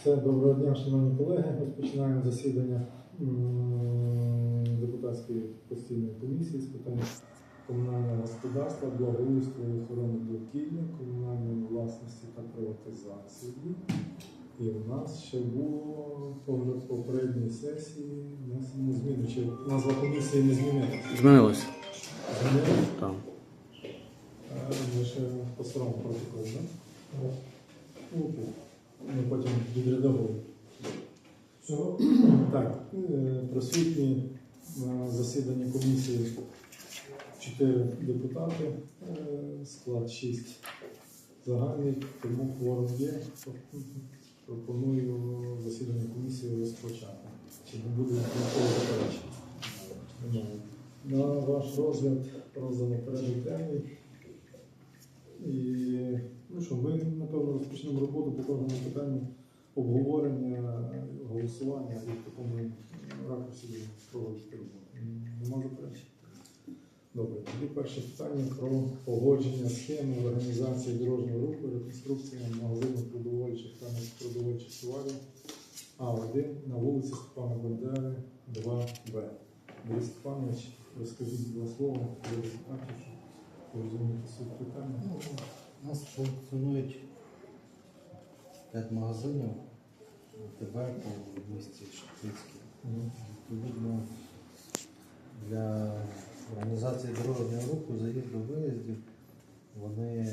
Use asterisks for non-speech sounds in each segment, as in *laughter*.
Все, доброго дня, шановні колеги. Розпочинаємо засідання депутатської постійної комісії з питань комунального господарства, благоустрою, охорони довкілля, комунальної власності та приватизації. І в нас ще було погляд попередньої сесії внесено зміни. Чи назва комісії не змінилася? Змінилось. Змінилася? Там. Е, Ми ще по старому так? Окей. Ми потім відредагуємо. Так, е, присутні на засіданні комісії 4 депутати, е, склад 6 загальний, тому кворум є. Пропоную засідання комісії розпочати. Чи не буде ніколи заперечень? На ваш розгляд роздано порядок денний. І ну що, ми напевно розпочнемо роботу по кожному питанню обговорення, голосування і в такому ракурсі проводити роботу. Нема заперечень? Добре, тоді перше питання про погодження схеми організації дорожнього руху, реконструкція магазину продовольчих та непродовольчих товарів А1 на вулиці Степана Бандери, 2Б. Борис Степанович, розкажіть два слова про депутатів, щоб питання. Ну, У нас функціонують 5 магазинів ТБ по місті Шептицькій. Відповідно, для організації дорожнього руху, заїзду, виїздів, вони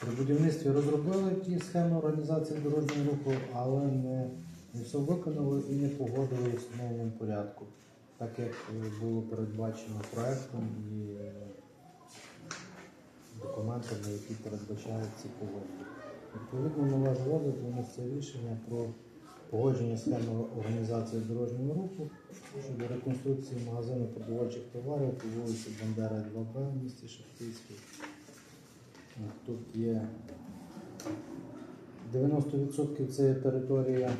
при будівництві розробили ті схеми організації дорожнього руху, але не, не все виконали і не погодили в встановленому порядку, так як е, було передбачено проектом і е, документами, які передбачають ці погодження. Відповідно, на ваш розгляд виноситься рішення про погодження схеми організації дорожнього руху щодо реконструкції магазину продовольчих товарів по вулиці Бандера 2Б в місті Шептицький. Тут є 90% це територія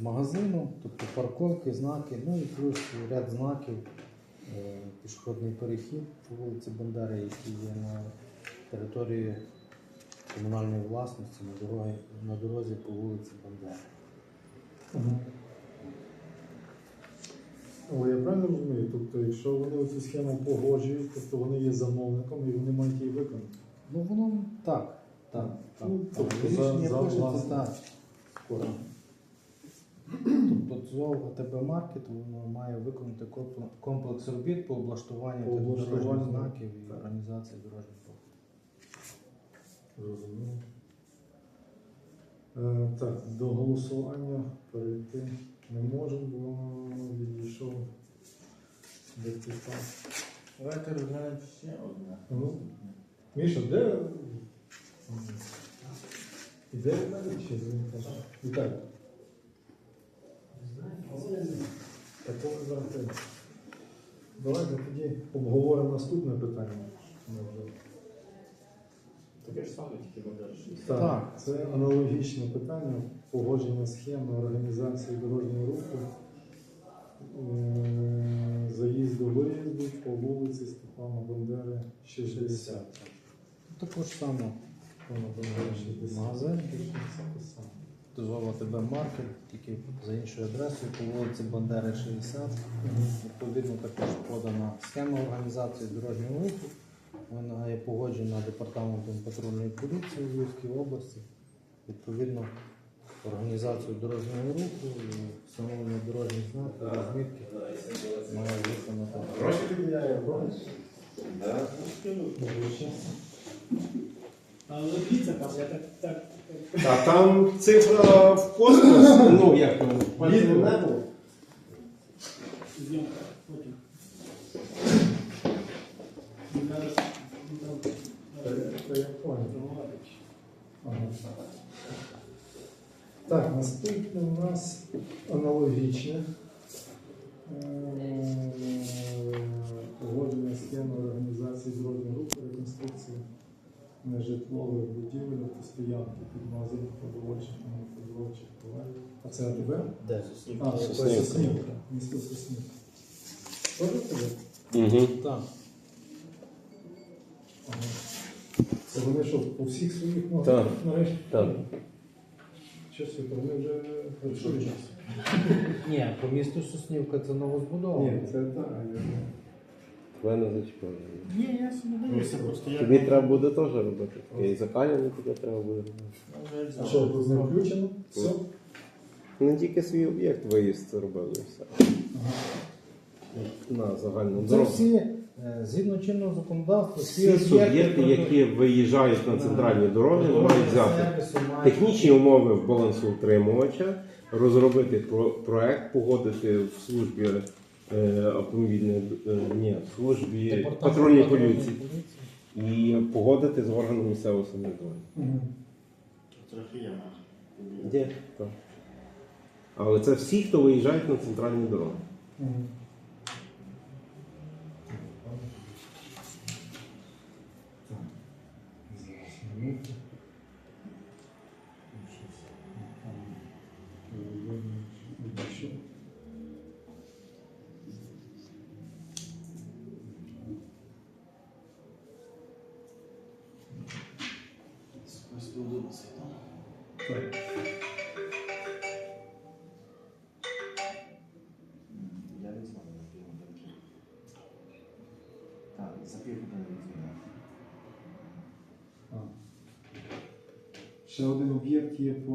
магазину, тобто парковки, знаки, ну і плюс ряд знаків, е, пішохідний перехід по вулиці Бандери, який є на території комунальної власності на дорозі, на дорозі по вулиці Бандери. Але я правильно розумію? Тобто, якщо вони цю схему погоджують, тобто вони є замовником і вони мають її виконати. Ну воно так. Так, так. Ну, так. тобто за- за власне. так. Кожен. Тобто ЦОВ АТБ Маркет воно має виконати комплекс робіт по облаштуванню По облаштуванню, дорожніх знаків і так. організації дорожнього руху. Зрозуміло. Е, так, до голосування перейти не можемо, бо відійшов депутат. Давайте розглянемо ще одне. Ну, Міша, де? Іде він каже? Віталій. Зараз. Давайте тоді обговоримо наступне питання. Таке ж саме, тільки 6. Так, це аналогічне питання погодження схеми організації дорожнього руху, е, заїзду виїзду по вулиці Степана Бандери 60. Також само Степана Бандери 60. магазин Це те саме. ЦОВ АТБ Маркет, тільки за іншою адресою по вулиці Бандери 60. Відповідно, також подана схема організації дорожнього руху. Вона є погоджена департаментом патрульної поліції у Львівській області. Відповідно, організацію дорожнього руху, і встановлення дорожніх знаків, розмітки має виконати. Але я так, так, А там цифра в космос, ну як небо. там, формувати. Ага. Так, наступне у нас аналогічне. Нежитлових будівель та стоянки під магазин продовольчих та непродовольчих товарів. А це АТБ? Де? А, це Соснівка. Соснівка. Місто Соснівка. Тоже тебе? Угу. Так. Ага. Це вони що, по всіх своїх Так. могли нарешті? Так. Щось то вони вже працюють. *laughs* Ні, по місту Соснівка це новозбудова. Ні, це так. я- Тебе не зачіпали. Ні, я собі дивлюся, просто я. Тобі треба буде теж робити. Таке і закалювання тобі треба буде робити. А що, з ним включено? Все? Не тільки свій об'єкт виїзд робив і все. На загальну Це дорогу. всі, е, згідно чинного законодавства, Всі суб'єкти, які виїжджають на центральні дороги, мають взяти технічні умови в балансоутримувача, розробити про- проект, погодити в службі е, автомобільної е, ні, в службі патрульної поліції і погодити з органом місцевого самоврядування. Трохи є. Є. Так. Але це всі, хто виїжджають на центральні дороги. Я не знаю, на півгодинки. Так, за півгодини відзвіняв. А. Ще один об'єкт є по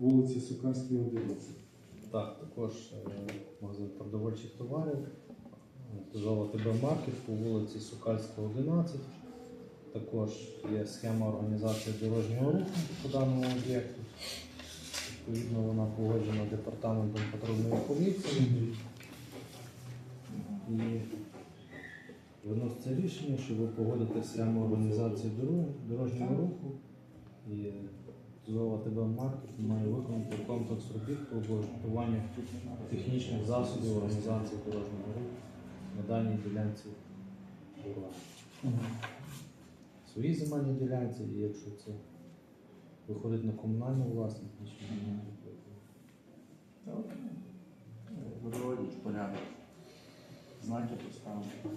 вулиці Сукарській, 11. Так, також е, магазин продовольчих товарів, Тузова ТБ Маркет по вулиці Сукальська, 11. Також є схема організації дорожнього руху по даному об'єкту. Відповідно, вона погоджена департаментом патрульної поліції. І виноситься рішення, щоб погодити схему організації дорожнього руху. І Зова ТБ Маркет має виконати комплекс робіт по облаштуванню технічних засобів організації дорожнього руху на даній ділянці дороги. Свої земельні ділянці, і якщо це виходить на комунальну власність, нічого не буде. Водоводіть порядок. Знаки поставити.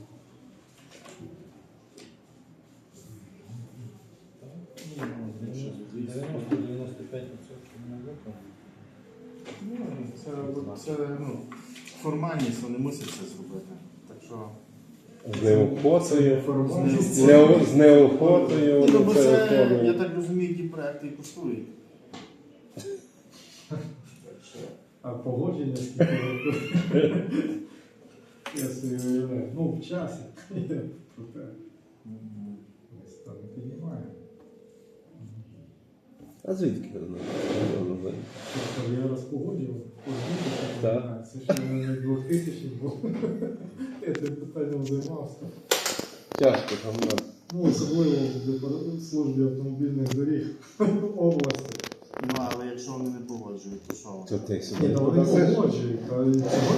Ну, 90-95% не виконано. Ну, це, це ну, формальність, вони мусять це зробити. Так що. З неохотою. З неохотою. з неохотою. Ну, бо це я так розумію, які проекти і коштують. *laughs* А погодження скільки? Я собі уявляю. Ну, в часі. Там не піднімає. А звідки ви знаєте? Тобто я раз погоджував. Так. Це ще не 2000 був. *laughs* Я цим питанням займався. Тяжко там да. Ну, особливо в службі автомобільних доріг *laughs* області. Ну, але якщо вони не погоджують, то що? То ти Ні, сюди. та вони погоджують, а цього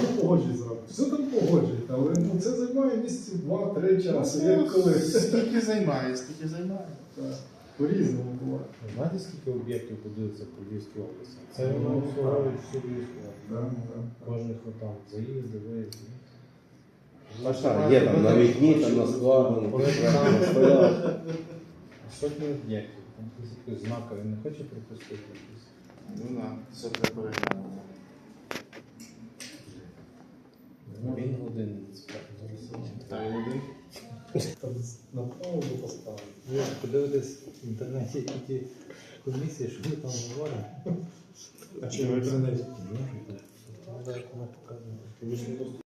не погоджують зразу. Все там погоджують, але ну, це займає місяці два-три часи. Як коли. Скільки займає, скільки займає. Так, По-різному буває. Знаєте, скільки об'єктів будується по Львівській області? Це воно обслуговують всю Львівську область. Да. Кожних там заїзди, виїзди. А що, є там на вікні, там на складу. Сотні об'єктів, там якісь знаки, він не хоче пропустити якісь. Ну так, все треба переглянути. Він годин Так, один. Там на паузу поставили. Ви подивитесь в інтернеті, які ті комісії, що ви там говорять. А чи в інтернеті? Ні,